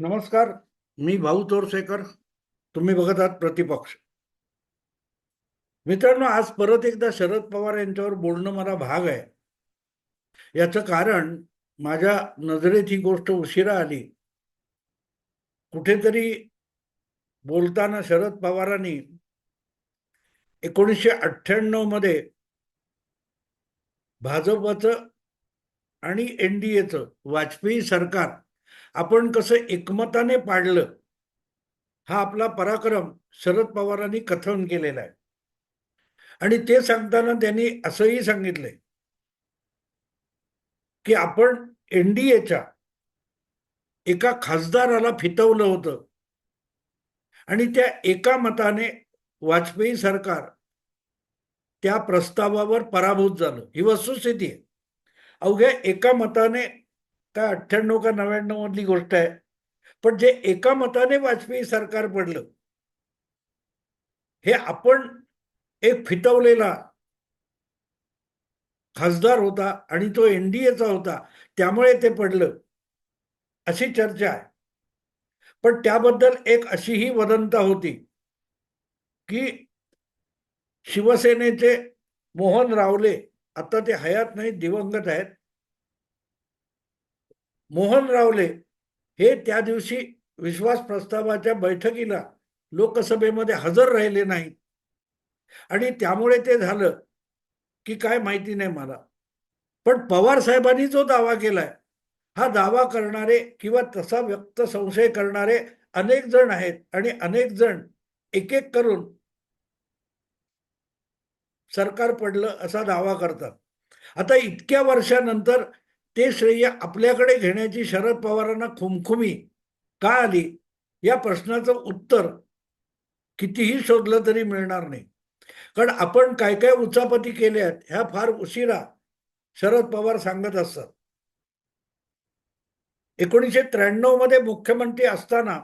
नमस्कार मी भाऊ चोरसेकर तुम्ही बघत आहात प्रतिपक्ष. मित्रांनो आज परत एकदा शरद पवार यांच्यावर बोलणं मला भाग आहे. याचं कारण माझ्या नजरेत ही गोष्ट उशिरा आली. कुठेतरी बोलताना शरद पवारांनी एकोणीसशे अठ्ठ्याण्णवमध्ये भाजपचं आणि एन डी एचं वाजपेयी सरकार आपण कसं एकमताने पाडलं हा आपला पराक्रम शरद पवारांनी कथन केलेला आहे. आणि ते सांगताना त्यांनी असंही सांगितलंय की आपण एनडीएच्या एका खासदाराला फितवलं होतं आणि त्या एका मताने वाजपेयी सरकार त्या प्रस्तावावर पराभूत झालं. ही वस्तुस्थिती आहे. अवघ्या एका मताने काय अठ्ठ्याण्णव का नव्याण्णव मधली गोष्ट आहे. पण जे एका मताने वाजपेयी सरकार पडलं हे आपण एक फितवलेला खासदार होता आणि तो एनडीएचा होता त्यामुळे ते पडलं अशी चर्चा आहे. पण त्याबद्दल एक अशीही वदंता होती की शिवसेनेचे मोहन रावले आता ते हयात नाही दिवंगत आहेत. मोहन रावले हे त्या दिवशी विश्वास प्रस्तावाच्या बैठकीला लोकसभेमध्ये हजर राहिले नाहीत. आणि त्यामुळे ते झालं की काय माहिती नाही मला. पण पवार साहेबांनी जो दावा केलाय हा दावा करणारे किंवा तसा व्यक्त संशय करणारे अनेक जण आहेत आणि अनेक जण एक एक करून सरकार पडलं असा दावा करतात. आता इतक्या वर्षानंतर ते श्रेय आपल्याकडे घेण्याची शरद पवारांना खुमखुमी का आली? या प्रश्नाचं उत्तर कितीही शोधलं तरी मिळणार नाही. कारण आपण काय काय उचापती केल्या आहेत ह्या फार उशिरा शरद पवार सांगत असतात. एकोणीसशे त्र्याण्णवमध्ये मुख्यमंत्री असताना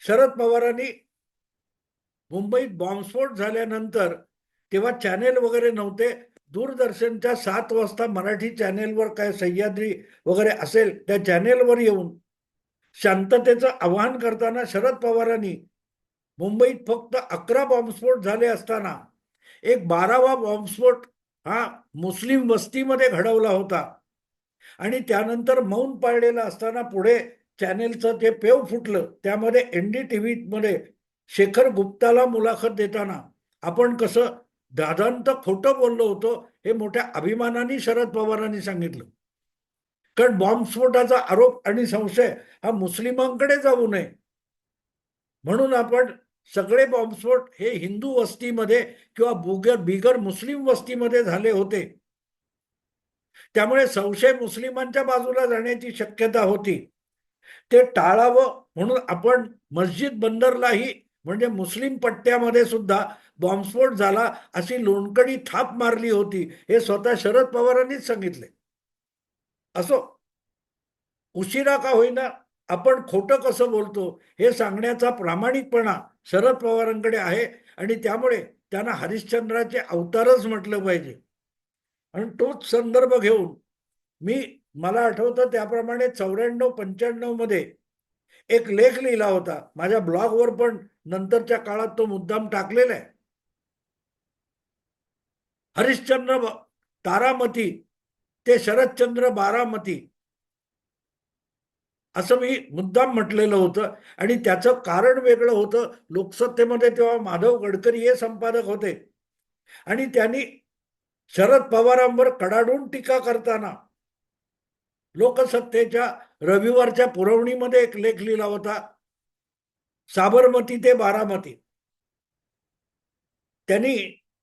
शरद पवारांनी मुंबईत बॉम्बस्फोट झाल्यानंतर तेव्हा चॅनेल वगैरे नव्हते दूरदर्शनच्या सात वाजता मराठी चॅनेलवर काय सह्याद्री वगैरे असेल त्या चॅनेलवर येऊन शांततेचं आवाहन करताना शरद पवारांनी मुंबईत फक्त अकरा बॉम्बस्फोट झाले असताना एक बारावा बॉम्बस्फोट हा मुस्लिम वस्तीमध्ये घडवला होता. आणि त्यानंतर मौन पाळलेला असताना पुढे चॅनेलचं ते पेव फुटलं. त्यामध्ये एन डी टी व्हीमध्ये शेखर गुप्ताला मुलाखत देताना आपण कसं दादांत खोटं बोललो होतो हे मोठ्या अभिमानाने शरद पवारांनी सांगितलं. कारण बॉम्बस्फोटाचा आरोप आणि संशय हा मुस्लिमांकडे जाऊ नये. म्हणून आपण सगळे बॉम्बस्फोट हे हिंदू वस्तीमध्ये किंवा बुगर बिगर मुस्लिम वस्तीमध्ये झाले होते. त्यामुळे संशय मुस्लिमांच्या बाजूला जाण्याची शक्यता होती. ते टाळावं म्हणून आपण मस्जिद बंदरलाही म्हणजे मुस्लिम पट्ट्यामध्ये सुद्धा बॉम्बस्फोट झाला अशी लोणकडी थाप मारली होती हे स्वतः शरद पवारांनीच सांगितले. असो उशिरा का होईना आपण खोटं कसं बोलतो हे सांगण्याचा प्रामाणिकपणा शरद पवारांकडे आहे आणि त्यामुळे त्यांना हरिश्चंद्राचे अवतारच म्हटलं पाहिजे. आणि तोच संदर्भ घेऊन मी मला आठवतं त्याप्रमाणे चौऱ्याण्णव पंच्याण्णवमध्ये एक लेख लिहिला होता माझ्या ब्लॉगवर पण नंतरच्या काळात तो मुद्दाम टाकलेला आहे. हरिश्चंद्र तारामती ते शरदचंद्र बारामती. असं मी मुद्दाम म्हटलेलं होतं आणि त्याचं कारण वेगळं होतं. लोकसत्तेमध्ये तेव्हा माधव गडकरी हे संपादक होते. आणि त्यांनी शरद पवारांवर कडाडून टीका करताना लोकसत्तेच्या रविवारच्या पुरवणीमध्ये एक लेख लिहिला होता. साबरमती ते बारामती. त्यांनी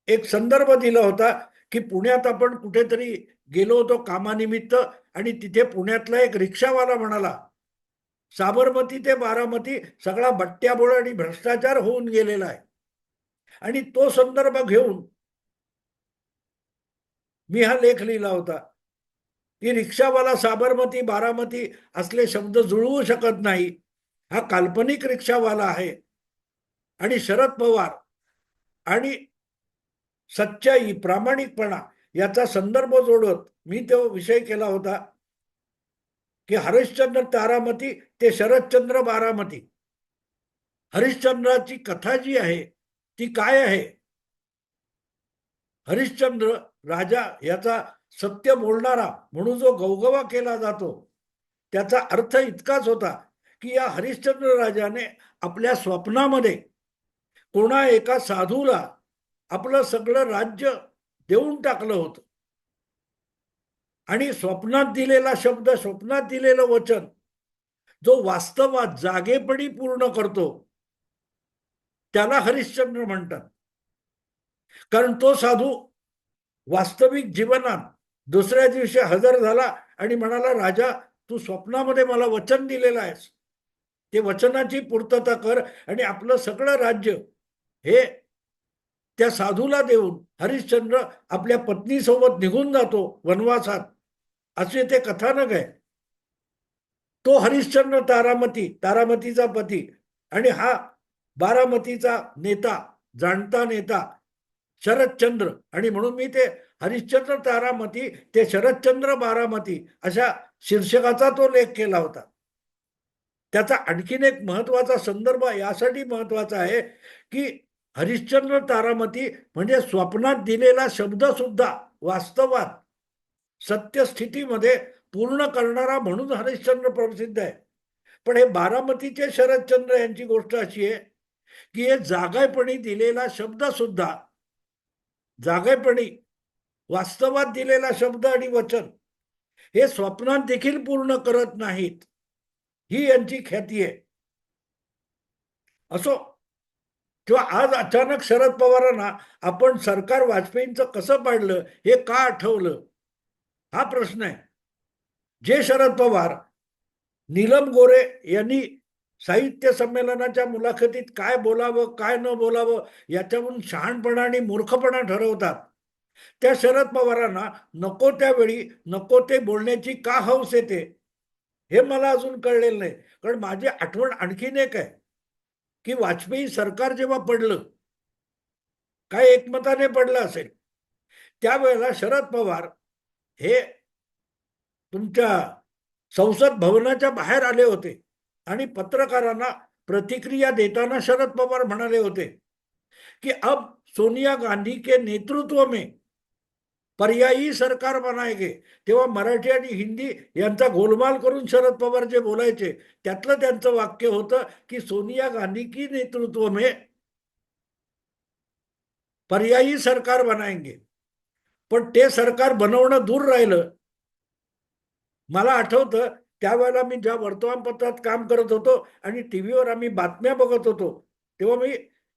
एक संदर्भ दिला होता की पुण्यात आपण कुठेतरी गेलो होतो कामानिमित्त आणि तिथे पुण्यातला एक रिक्षावाला म्हणाला साबरमती ते बारामती सगळा बट्ट्याबोळ आणि भ्रष्टाचार होऊन गेलेला आहे. आणि तो संदर्भ घेऊन मी हा लेख लिहिला होता की रिक्षावाला साबरमती बारामती असले शब्द जुळवू शकत नाही. हा काल्पनिक रिक्षावाला आहे. आणि शरद पवार आणि सच्चाई प्रामाणिकपणा याचा संदर्भ जोडत मी तो विषय केला होता की हरिश्चंद्र तारामती ते शरदचंद्र बारामती. हरिश्चंद्राची कथा जी आहे ती काय आहे? हरिश्चंद्र राजा याचा सत्य बोलणारा म्हणून जो गवगवा केला जातो त्याचा अर्थ इतकाच होता की या हरिश्चंद्र राजाने आपल्या स्वप्नामध्ये कोणा एका साधूला आपलं सगळं राज्य देऊन टाकलं होतं. आणि स्वप्नात दिलेला शब्द स्वप्नात दिलेलं वचन जो वास्तवात जागेपणी पूर्ण करतो त्याला हरिश्चंद्र म्हणतात. कारण तो साधू वास्तविक जीवनात दुसऱ्या दिवशी हजर झाला आणि म्हणाला राजा तू स्वप्नामध्ये मला वचन दिलेलं आहेस. ते वचनाची पूर्तता कर आणि आपलं सगळं राज्य हे त्या साधूला देऊन हरिश्चंद्र आपल्या पत्नीसोबत निघून जातो वनवासात. असे ते कथानक आहे. तो हरिश्चंद्र तारामती तारामतीचा पती आणि हा बारामतीचा नेता जाणता नेता शरदचंद्र. आणि म्हणून मी ते हरिश्चंद्र तारामती ते शरदचंद्र बारामती अशा शीर्षकाचा तो लेख केला होता. त्याचा आणखीन एक महत्त्वाचा संदर्भ यासाठी महत्त्वाचा आहे की हरिश्चंद्र तारामती म्हणजे स्वप्नात दिलेला शब्द सुद्धा वास्तवात सत्यस्थितीमध्ये पूर्ण करणारा म्हणून हरिश्चंद्र प्रसिद्ध आहे. पण हे बारामतीचे शरदचंद्र यांची गोष्ट अशी आहे की हे जागायपणी दिलेला शब्द सुद्धा जागायपणी वास्तवात दिलेला शब्द आणि वचन हे स्वप्नात देखील पूर्ण करत नाहीत. ही यांची ख्याती आहे. असो किंवा आज अचानक शरद पवारांना आपण सरकार वाजपेयींचं कसं पाडलं हे का आठवलं? हा प्रश्न आहे. जे शरद पवार नीलम गोरे यांनी साहित्य संमेलनाच्या मुलाखतीत काय बोलावं काय न बोलावं याच्यावरून शहाणपणा आणि मूर्खपणा ठरवतात. त्या शरद पवारांना नको त्यावेळी नको ते बोलण्याची का हौस येते? हे मला अजून कळलेलं नाही. कारण माझी आठवण आणखीन एक आहे की वाजपेयी सरकार जेव्हा पडलं काय एकमताने पडलं असेल त्यावेळेला शरद पवार हे तुमच्या संसद भवनाच्या बाहेर आले होते आणि पत्रकारांना प्रतिक्रिया देताना शरद पवार म्हणाले होते कि अब सोनिया गांधी के नेतृत्व में पर्यायी सरकार बनायचे. तेव्हा मराठी आणि हिंदी यांचा गोलमाल करून शरद पवार जे बोलायचे त्यातलं त्यांचं वाक्य होतं की सोनिया गांधी की नेतृत्व में पर्यायी सरकार बनाएंगे पण ते सरकार बनवणं दूर राहिलं. मला आठवतं त्यावेळेला मी ज्या वर्तमानपत्रात काम करत होतो आणि टीव्हीवर आम्ही बातम्या बघत होतो तेव्हा मी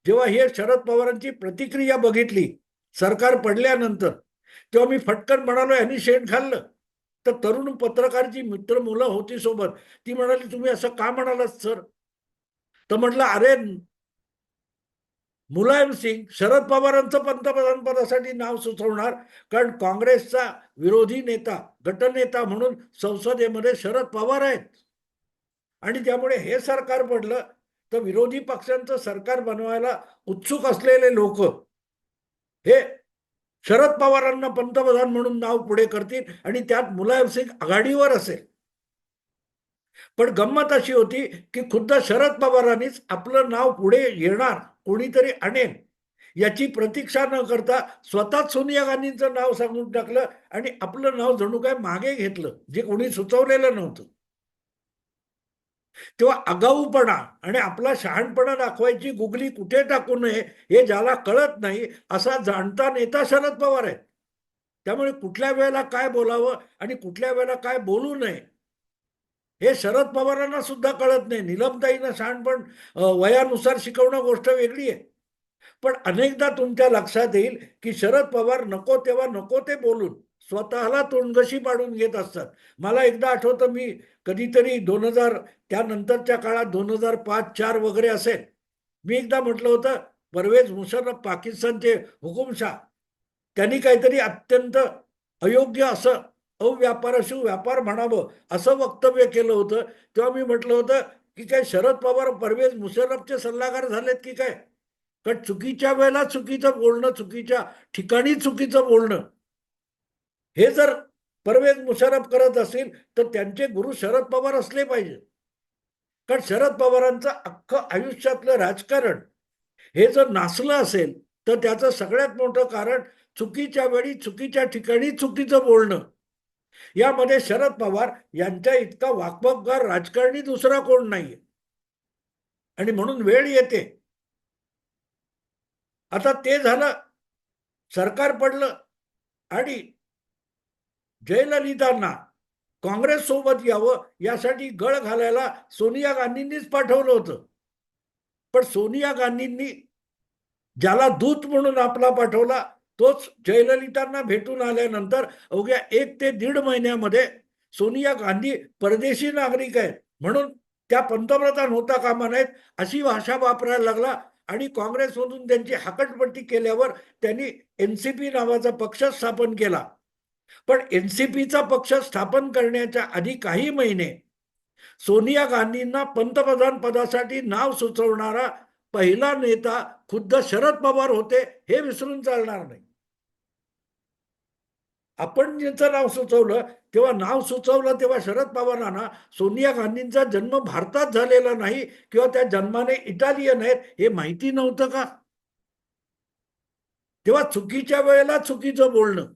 जेव्हा हे शरद पवारांची प्रतिक्रिया बघितली सरकार पडल्यानंतर तेव्हा मी फटकन म्हणालो यांनी शेण खाल्लं. तर तरुण पत्रकारची मित्र मुलं होती सोबत ती म्हणाली तुम्ही असं का म्हणालात सर? तर म्हटलं अरे मुलायम सिंग शरद पवारांचं पंतप्रधान पदासाठी नाव सुचवणार कारण काँग्रेसचा विरोधी नेता गटनेता म्हणून संसदेमध्ये शरद पवार आहेत. आणि त्यामुळे हे सरकार पडलं तर विरोधी पक्षांचं सरकार बनवायला उत्सुक असलेले लोक हे शरद पवारांना पंतप्रधान म्हणून नाव पुढे करतील आणि त्यात मुलायम सिंग आघाडीवर असेल. पण गंमत अशी होती की खुद्द शरद पवारांनीच आपलं नाव पुढे येणार कोणीतरी आणेल याची प्रतीक्षा न करता स्वतःच सोनिया गांधींचं नाव सांगून टाकलं आणि आपलं नाव जणू काय मागे घेतलं जे कोणी सुचवलेलं नव्हतं. तेव्हा आगाऊपणा आणि आपला शहाणपणा दाखवायची गुगली कुठे टाकू नये हे ज्याला कळत नाही असा जाणता नेता शरद पवार आहेत. त्यामुळे कुठल्या वेळेला काय बोलावं आणि कुठल्या वेळेला काय बोलू नये हे शरद पवारांना सुद्धा कळत नाही. निलमताईनं शहाणपण वयानुसार शिकवणं गोष्ट वेगळी आहे. पण अनेकदा तुमच्या लक्षात येईल की शरद पवार नको तेव्हा नको ते बोलून. स्वतःला तोंडगशी पाडून घेत असतात. मला एकदा आठवतं मी कधीतरी दोन हजार त्यानंतरच्या काळात दोन हजार पाच चार वगैरे असेल. मी एकदा म्हटलं होतं परवेज मुशर्रफ पाकिस्तानचे हुकुमशाह. त्यांनी काहीतरी अत्यंत अयोग्य असं अव्यापाराशी व्यापार म्हणावं असं वक्तव्य केलं होतं. तेव्हा मी म्हटलं होतं की काय शरद पवार परवेज मुशर्रफचे सल्लागार झालेत की काय? कारण चुकीच्या वेळेला चुकीचं बोलणं चुकीच्या ठिकाणी चुकीचं बोलणं हे जर परवेज मुशरफ करत असेल तर त्यांचे गुरु शरद पवार असले पाहिजे. कारण शरद पवारांचं अख्खं आयुष्यातलं राजकारण हे जर नासलं असेल तर त्याचं सगळ्यात मोठं कारण चुकीच्या वेळी चुकीच्या ठिकाणी चुकीचं बोलणं. यामध्ये शरद पवार यांच्या इतका वाकबगार राजकारणी दुसरा कोण नाहीये. आणि म्हणून वेळ येते. आता ते झालं सरकार पडलं आणि जयललितांना काँग्रेस सोबत यावं यासाठी गळ घालायला सोनिया गांधींनीच पाठवलं होतं. पण सोनिया गांधींनी ज्याला दूत म्हणून आपला पाठवला तोच जयललितांना भेटून आल्यानंतर अवघ्या एक ते दीड महिन्यामध्ये सोनिया गांधी परदेशी नागरिक आहेत म्हणून त्या पंतप्रधान होता कामा नाहीत अशी भाषा वापरायला लागला आणि काँग्रेसमधून त्यांची हाकटपट्टी केल्यावर त्यांनी एन सी पी नावाचा पक्ष स्थापन केला. पण एनसीपीचा पक्ष स्थापन करण्याच्या आधी काही महिने सोनिया गांधींना पंतप्रधान पदासाठी नाव सुचवणारा पहिला नेता खुद्द शरद पवार होते हे विसरून चालणार नाही. आपण ज्याचं नाव सुचवलं तेव्हा नाव सुचवलं तेव्हा शरद पवारांना सोनिया गांधींचा जन्म भारतात झालेला नाही किंवा त्या जन्माने इटालियन आहेत हे माहिती नव्हतं का? तेव्हा चुकीच्या वेळेला चुकीचं बोलणं.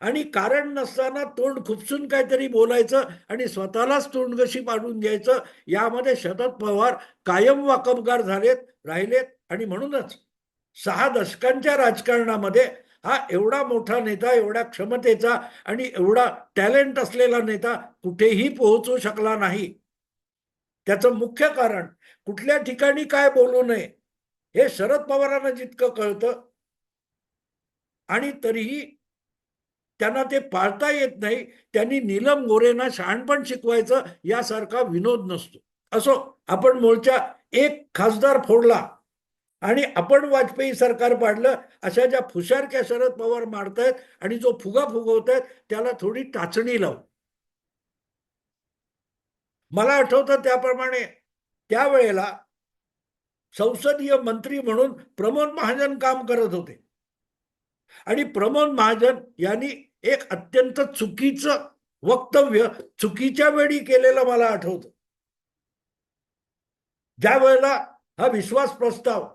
आणि कारण नसताना तोंड खुपसून काहीतरी बोलायचं आणि स्वतःलाच तोंडगशी पाडून घ्यायचं यामध्ये शरद पवार कायम वाकबगार झालेत राहिलेत आणि म्हणूनच सहा दशकांच्या राजकारणामध्ये हा एवढा मोठा नेता एवढ्या क्षमतेचा आणि एवढा टॅलेंट असलेला नेता कुठेही पोहोचू शकला नाही. त्याचं मुख्य कारण कुठल्या ठिकाणी काय बोलू नये हे शरद पवारांना जितकं कळतं आणि तरीही त्यांना ते पाळता येत नाही. त्यांनी नीलम गोरेंना शहाणपण शिकवायचं यासारखा विनोद नसतो. असो आपण मूळच्या एक खासदार फोडला आणि आपण वाजपेयी सरकार पाडलं अशा ज्या फुशारक्या शरद पवार मारतायत आणि जो फुगा फुगवतायत त्याला थोडी टाचणी लावू. मला आठवतं त्याप्रमाणे त्यावेळेला संसदीय मंत्री म्हणून प्रमोद महाजन काम करत होते. आणि प्रमोद महाजन यांनी एक अत्यंत चुकीचं वक्तव्य चुकीच्या वेळी केलेलं मला आठवतं. ज्या वेळेला हा विश्वास प्रस्ताव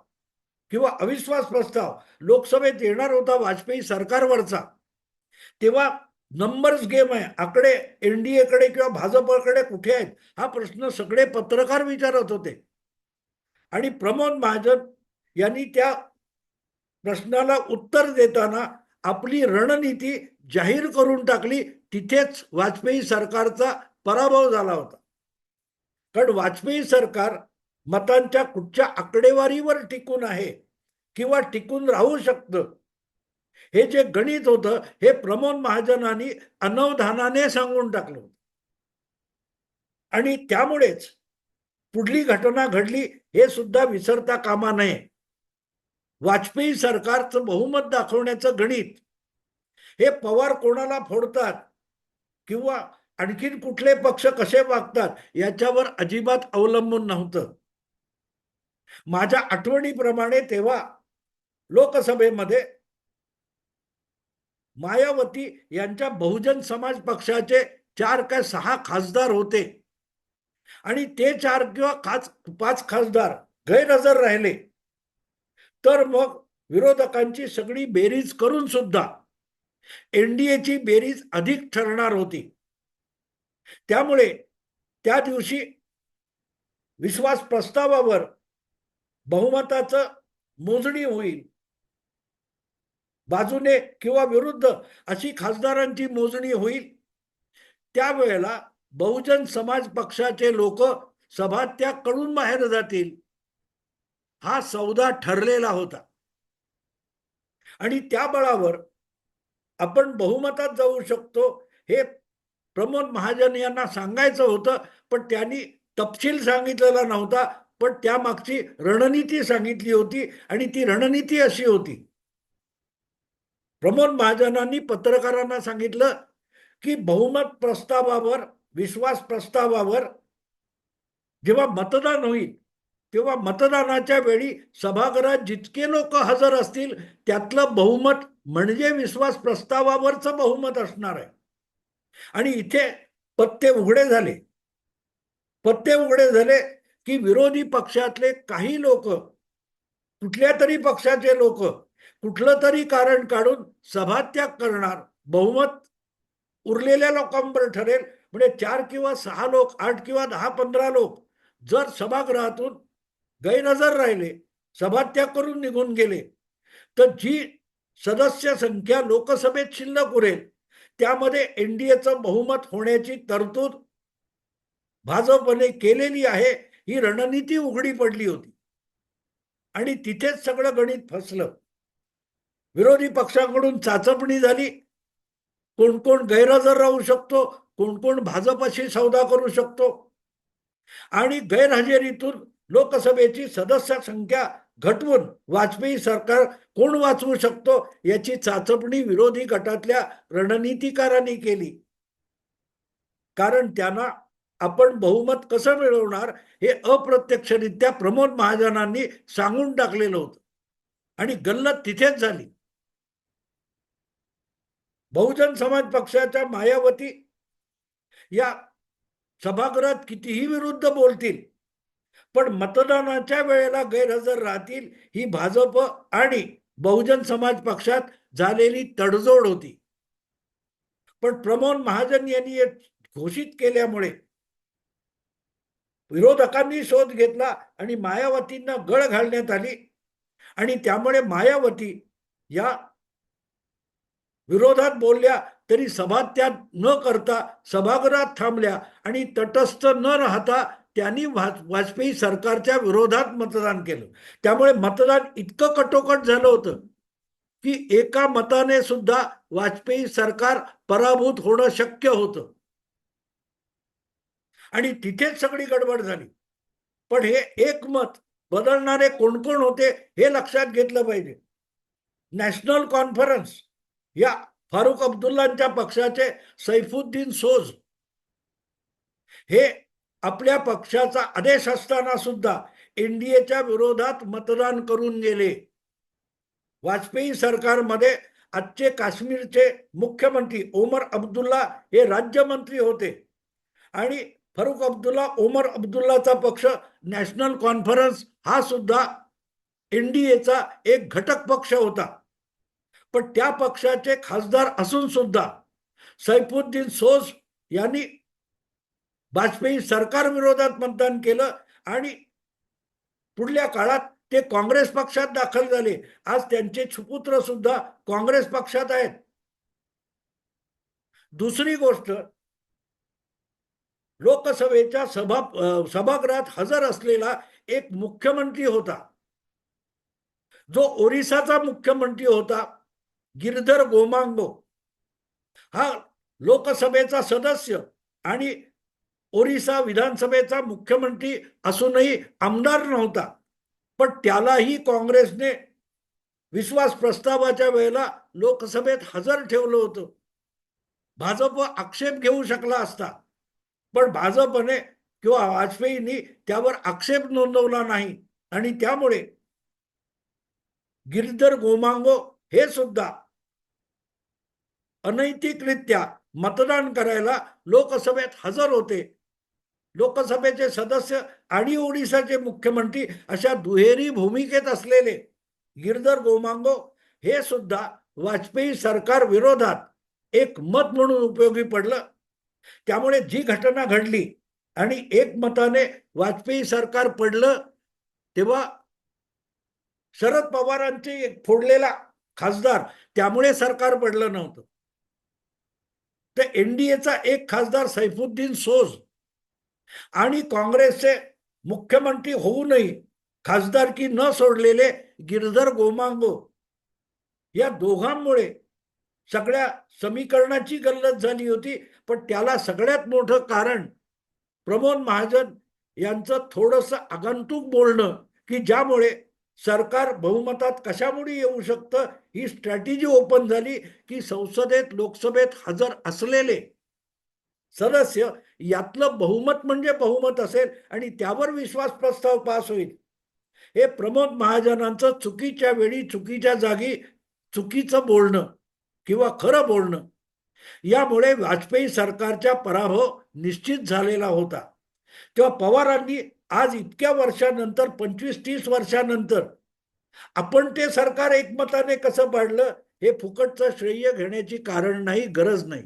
किंवा अविश्वास प्रस्ताव लोकसभेत येणार होता वाजपेयी सरकारवरचा तेव्हा नंबर्स गेम आहे. आकडे एनडीए कडे किंवा भाजपकडे कुठे आहेत हा प्रश्न सगळे पत्रकार विचारत होते. आणि प्रमोद महाजन यांनी त्या प्रश्नाला उत्तर देताना आपली रणनीती जाहीर करून टाकली तिथेच वाजपेयी सरकारचा पराभव झाला होता. कारण वाजपेयी सरकार मतांच्या कुठच्या आकडेवारीवर टिकून आहे किंवा टिकून राहू शकतं? हे जे गणित होतं हे प्रमोद महाजनांनी अनवधानाने सांगून टाकलं होतं. आणि त्यामुळेच पुढली घटना घडली हे सुद्धा विसरता कामा नये. वाजपेयी सरकारचं बहुमत दाखवण्याचं गणित हे पवार कोणाला फोडतात? किंवा आणखीन कुठले पक्ष कसे वागतात? याच्यावर अजिबात अवलंबून नव्हतं. माझ्या आठवणीप्रमाणे तेव्हा लोकसभेमध्ये मायावती यांच्या बहुजन समाज पक्षाचे चार काय सहा खासदार होते. आणि ते चार किंवा खास पाच खासदार गैरहजर राहिले. तर मग विरोधकांची सगळी बेरीज करून सुद्धा एनडीएची बेरीज अधिक ठरणार होती. त्यामुळे त्या दिवशी विश्वास प्रस्तावावर बहुमताचं मोजणी होईल. बाजूने किंवा विरुद्ध अशी खासदारांची मोजणी होईल. त्यावेळेला बहुजन समाज पक्षाचे लोक सभात्याग करून बाहेर जातील. हा सौदा ठरलेला होता. आणि त्या बळावर आपण बहुमतात जाऊ शकतो. हे प्रमोद महाजन यांना सांगायचं होतं पण त्यांनी तपशील सांगितलेला नव्हता. पण त्यामागची रणनीती सांगितली होती आणि ती रणनीती अशी होती. प्रमोद महाजनांनी पत्रकारांना सांगितलं की बहुमत प्रस्तावावर विश्वास प्रस्तावावर जेव्हा मतदान होईल तेव्हा मतदानाच्या वेळी सभागृहात जितके लोक हजर असतील त्यातलं बहुमत म्हणजे विश्वास प्रस्तावावरचं बहुमत असणार आहे. आणि इथे पत्ते उघडे झाले. पत्ते उघडे झाले की विरोधी पक्षातले काही लोक कुठल्या तरी पक्षाचे लोक कुठलं तरी कारण काढून सभात्याग करणार बहुमत उरलेल्या लोकांवर ठरेल. म्हणजे चार किंवा सहा लोक आठ किंवा दहा पंधरा लोक जर सभागृहातून गैरहजर राहिले सभात्याग करून निघून गेले तर जी सदस्य संख्या लोकसभेत शिल्लक उरेल. त्यामध्ये एनडीएचं बहुमत होण्याची तरतूद भाजपने केलेली आहे ही रणनीती उघडी पडली होती. आणि तिथेच सगळं गणित फसलं. विरोधी पक्षाकडून चाचपणी झाली. कोण कोण गैरहजर राहू शकतो कोण कोण भाजपशी सौदा करू शकतो. आणि गैरहजेरीतून लोकसभेची सदस्य संख्या घटवून वाजपेयी सरकार कोण वाचवू शकतो याची चाचपणी विरोधी गटातल्या रणनीतिकारांनी केली. कारण त्यांना आपण बहुमत कसं मिळवणार हे अप्रत्यक्षरित्या प्रमोद महाजनांनी सांगून टाकलेलं होतं. आणि गल्लत तिथेच झाली. बहुजन समाज पक्षाच्या मायावती या सभागृहात कितीही विरुद्ध बोलतील पण मतदानाच्या वेळेला गैरहजर राहतील ही भाजप आणि बहुजन समाज पक्षात झालेली तडजोड होती. पण प्रमोद महाजन यांनी घोषित केल्यामुळे विरोधकांनी शोध घेतला आणि मायावतींना गळ घालण्यात आली. आणि त्यामुळे मायावती या विरोधात बोलल्या तरी सभात्याग न करता सभागृहात थांबल्या आणि तटस्थ न राहता त्यांनी वाजपेयी सरकारच्या विरोधात मतदान केलं. त्यामुळे मतदान इतकं कटोकट झालं होतं की एका मताने सुद्धा वाजपेयी सरकार पराभूत होणं शक्य होतं. आणि तिथेच सगळी गडबड झाली. पण हे एक मत बदलणारे कोण कोण होते हे लक्षात घेतलं पाहिजे. नॅशनल कॉन्फरन्स या फारुख अब्दुल्लांच्या पक्षाचे सैफुद्दीन सोज हे आपल्या पक्षाचा आदेश असताना सुद्धा एनडीएच्या विरोधात मतदान करून गेले. वाजपेयी सरकारमध्ये आजचे काश्मीरचे मुख्यमंत्री ओमर अब्दुल्ला हे राज्यमंत्री होते. आणि फारुख अब्दुल्ला ओमर अब्दुल्लाचा पक्ष नॅशनल कॉन्फरन्स हा सुद्धा एनडीएचा एक घटक पक्ष होता. पण त्या पक्षाचे खासदार असून सुद्धा सैफुद्दीन सोज यांनी वाजपेयी सरकार विरोधात मतदान केलं आणि पुढल्या काळात ते काँग्रेस पक्षात दाखल झाले. आज त्यांचे सुपुत्र सुद्धा काँग्रेस पक्षात आहेत. दुसरी गोष्ट लोकसभेच्या सभा सभागृहात हजर असलेला एक मुख्यमंत्री होता. जो ओरिसाचा मुख्यमंत्री होता गिरधर गोमांगो. हा लोकसभेचा सदस्य आणि ओरिसा विधानसभेचा मुख्यमंत्री असूनही आमदार नव्हता पण त्यालाही काँग्रेसने विश्वास प्रस्तावाच्या वेळेला लोकसभेत हजर ठेवलं होतं. भाजप आक्षेप घेऊ शकला असता पण भाजपने किंवा वाजपेयींनी त्यावर आक्षेप नोंदवला नाही आणि त्यामुळे गिरधर गोमांगो हे सुद्धा अनैतिकरित्या मतदान करायला लोकसभेत हजर होते लोकसभेचे सदस्य आणि ओडिसाचे मुख्यमंत्री अशा दुहेरी भूमिकेत असलेले गिरधर गोमांगो हे सुद्धा वाजपेयी सरकार विरोधात एक मत म्हणून उपयोगी पडलं. त्यामुळे जी घटना घडली आणि एक मताने वाजपेयी सरकार पडलं तेव्हा शरद पवारांचे एक फोडलेला खासदार त्यामुळे सरकार पडलं नव्हतं. तर एनडीएचा एक खासदार सैफुद्दीन सोज आणि काँग्रेसचे मुख्यमंत्री होऊनही खासदारकी न सोडलेले गिरधर गोमांगो या दोघांमुळे सगळ्या समीकरणाची गल्लत झाली होती. पण त्याला सगळ्यात मोठं कारण प्रमोद महाजन यांचं थोडस आगंतुक बोलणं की ज्यामुळे सरकार बहुमतात कशामुळे येऊ शकतं ही स्ट्रॅटेजी ओपन झाली की संसदेत लोकसभेत हजर असलेले सदस्य यातलं बहुमत म्हणजे बहुमत असेल आणि त्यावर विश्वास प्रस्ताव पास होईल. हे प्रमोद महाजनांचं चुकीच्या वेळी चुकीच्या जागी चुकीचं बोलणं किंवा खरं बोलणं यामुळे वाजपेयी सरकारचा पराभव निश्चित झालेला होता. तेव्हा पवारांनी आज इतक्या वर्षानंतर पंचवीस तीस वर्षानंतर आपण ते सरकार एकमताने कसं पाडलं हे फुकटचं श्रेय घेण्याची कारण नाही गरज नाही.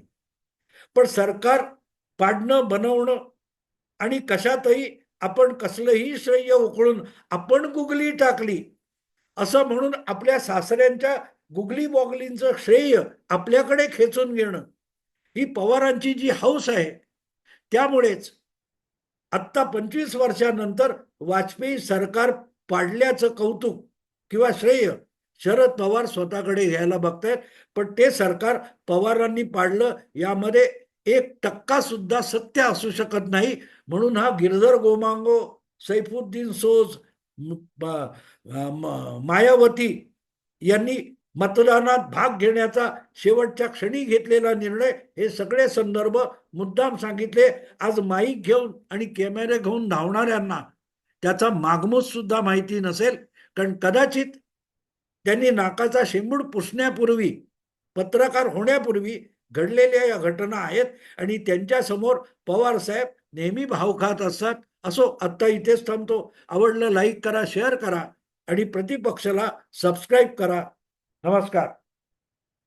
पण सरकार पाडणं बनवणं आणि कशातही आपण कसलंही श्रेय उकळून आपण गुगली टाकली असं म्हणून आपल्या सासऱ्यांच्या गुगली बॉगलींचं श्रेय आपल्याकडे खेचून घेणं ही पवारांची जी हौस आहे त्यामुळेच आत्ता पंचवीस वर्षानंतर वाजपेयी सरकार पाडल्याचं कौतुक किंवा श्रेय शरद पवार स्वतःकडे घ्यायला बघतायत पण ते सरकार पवारांनी पाडलं यामध्ये एक टक्का सुद्धा सत्य असू शकत नाही. म्हणून हा गिरधर गोमांगो सैफुद्दीन सोज ब- म- मायावती यांनी मतदानात भाग घेण्याचा शेवटच्या क्षणी घेतलेला निर्णय हे सगळे संदर्भ मुद्दाम सांगितले. आज माईक घेऊन आणि कॅमेरे घेऊन धावणाऱ्यांना त्याचा मागमूस सुद्धा माहिती नसेल. कारण कदाचित त्यांनी नाकाचा शेंबूड पुसण्यापूर्वी पत्रकार होण्यापूर्वी घडलेल्या या घटना आहेत आणि त्यांच्यासमोर पवार साहेब नेहमी भावखात असतात. असो आत्ता इथेच थांबतो. आवडलं लाईक करा शेअर करा आणि प्रतिपक्षाला सबस्क्राईब करा. नमस्कार.